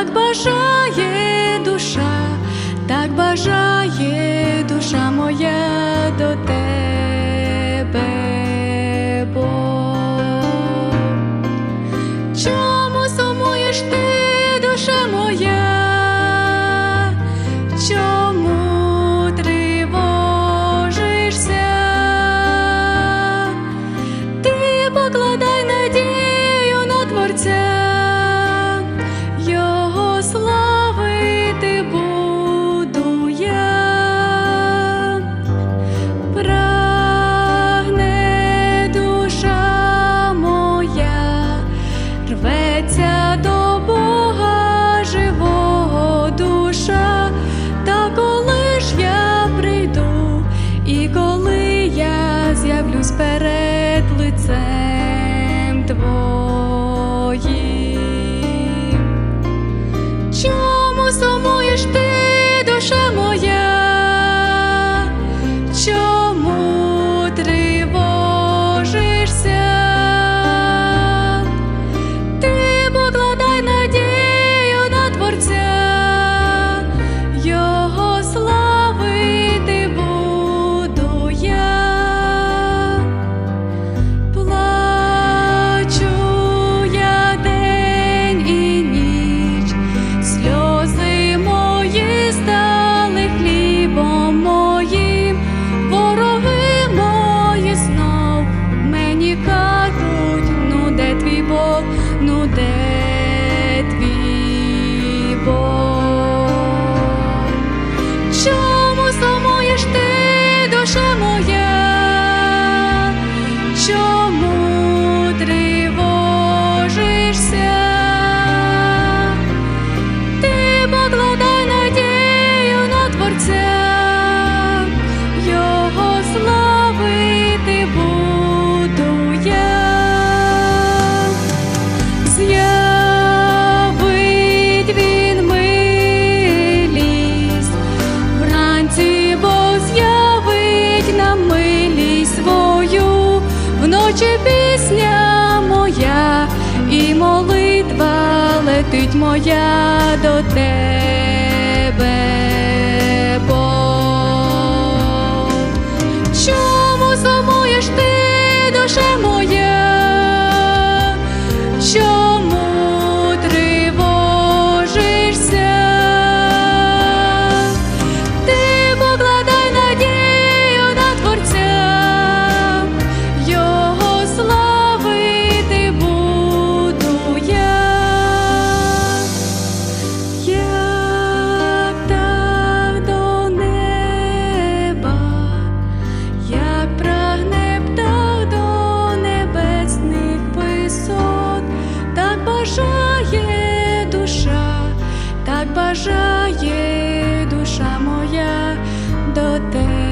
так бажає душа, так бажає душа моя до тебе. рветься. шепоче пісня моя, і молитва летить моя до тебе. я до тебе.